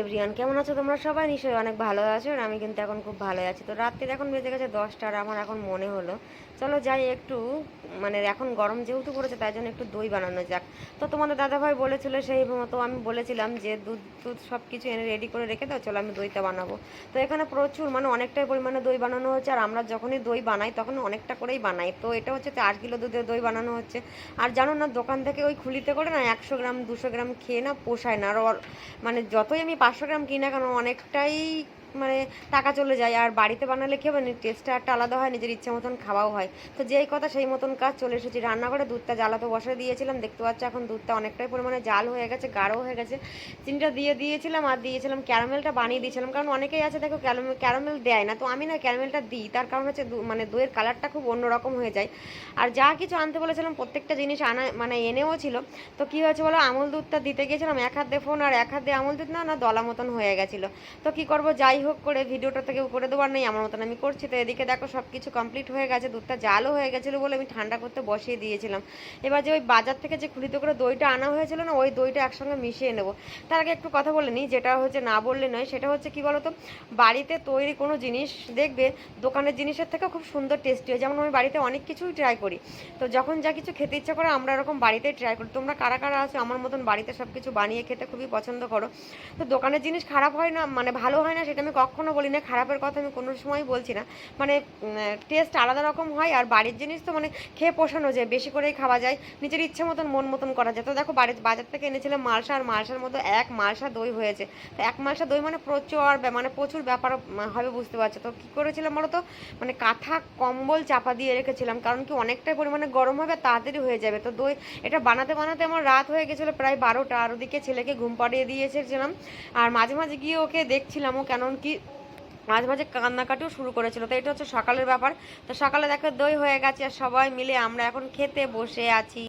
Everyone কেমন আছো তোমরা? সবাই নিশ্চয়ই অনেক ভালো আছো আর আমি কিন্তু এখন খুব ভালো আছি। তো রাত্রির এখন বেজে গেছে দশটা আর আমার এখন মনে হলো, চলো যাই একটু মানে এখন গরম যেহেতু পড়েছে, তাই জন্য একটু দই বানানো যাক। তো তোমাদের দাদাভাই বলেছিল সেই মতো আমি বলেছিলাম যে দুধ দুধ সব কিছু এনে রেডি করে রেখে দাও, চলো আমি দইটা বানাবো। তো এখানে প্রচুর মানে অনেকটাই পরিমাণে দই বানানো হচ্ছে আর আমরা যখনই দই বানাই তখন অনেকটা করেই বানাই। তো এটা হচ্ছে চার কিলো দুধের দই বানানো হচ্ছে। আর জানো না, দোকান থেকে ওই খুলিতে করে না একশো গ্রাম, দুশো গ্রাম খেয়ে না পোষায় না। আর মানে যতই আমি পাঁচশো গ্রাম কিনা কেন অনেকটাই মানে টাকা চলে যায় আর বাড়িতে বানালে কি হবে? টেস্টটা একটা আলাদা হয়, নিজের ইচ্ছে মতন খাওয়াও হয়। তো যেই কথা সেই মতন কাজ চলে এসেছি। রান্নাঘরে দুধটা জ্বালাতে বসে দিয়েছিলাম, দেখতে পাচ্ছ এখন দুধটা অনেকটাই পরিমাণে জাল হয়ে গেছে গাঢ় হয়ে গেছে। চিনিটা দিয়ে দিয়েছিলাম আর দিয়েছিলাম ক্যারামেলটা বানিয়ে দিয়েছিলাম। কারণ অনেকেই আছে, দেখো ক্যারামেল ক্যারামেল দেয় না। তো আমি না ক্যারামেলটা দিই, তার কারণ হচ্ছে মানে দইয়ের কালারটা খুব অন্যরকম হয়ে যায়। আর যা কিছু আনতে বলেছিলাম, প্রত্যেকটা জিনিস আনা মানে এনেও ছিল। তো কি হয়েছে বলো? আমুল দুধটা দিতে গিয়েছিলাম, এক হাত দিয়ে ফোন আর এক হাত দিয়ে আমুল দুধ না না দলা মতন হয়ে গেছিল। তো কি করব? যাই হোক করে ভিডিওটা থেকে করে দেওয়ার নেই আমার মতন আমি করছি। তো এদিকে দেখো সব কিছু কমপ্লিট হয়ে গেছে, দুধটা জালও হয়ে গেছিল বলে আমি ঠান্ডা করতে বসিয়ে দিয়েছিলাম। এবার যে ওই বাজার থেকে যে খুলিতে করে দইটা আনা হয়েছিল না, ওই দইটা একসঙ্গে মিশিয়ে নেব। তার আগে একটু কথা বলে নিই, যেটা হচ্ছে না বললে নয়, সেটা হচ্ছে কি বলতো, বাড়িতে তৈরি কোনো জিনিস দেখবে, দোকানের জিনিসের থেকে খুব সুন্দর টেস্টি হয়। যেমন আমি বাড়িতে অনেক কিছুই ট্রাই করি। তো যখন যা কিছু খেতে ইচ্ছা করে, আমরা এরকম বাড়িতেই ট্রাই করি। তোমরা কারা কারা আছো, আমার মতন বাড়িতে সব কিছু বানিয়ে খেতে খুবই পছন্দ করো। তো দোকানের জিনিস খারাপ হয় না মানে ভালো হয় না, সেটা আমি কখনো বলি না খারাপের কথা আমি কোনো সময় বলছি না। মানে টেস্ট আলাদা রকম হয় আর বাড়ির জিনিস তো মানে খেয়ে পোষানো যায়, বেশি করেই খাওয়া যায়, নিজের ইচ্ছে মতন, মন মতন করা যায়। তো দেখো বাড়ির, বাজার থেকে এনেছিলাম মালসা আর মালসার মতো এক মালসা দই হয়েছে। তো এক মালসা দই মানে প্রচুর মানে প্রচুর ব্যাপার হবে বুঝতে পারছ। তো কী করেছিলাম বলো তো? মানে কাঁথা কম্বল চাপা দিয়ে রেখেছিলাম, কারণ কি অনেকটাই পরিমাণে গরম হবে তাড়াতাড়ি হয়ে যাবে। তো দই এটা বানাতে বানাতে আমার রাত হয়ে গেছিল প্রায় বারোটা। আর ওদিকে ছেলেকে ঘুম পাড়িয়ে দিয়েছিলাম। আর মাঝে মাঝে গিয়ে ওকে দেখছিলাম, ও কেন কি মাঝে মাঝে কান্নাকাটিও শুরু করেছিল। তো এটা হচ্ছে সকালের ব্যাপার। তো সকালে দেখো দই হয়ে গেছে, আর সবাই মিলে আমরা এখন খেতে বসে আছি।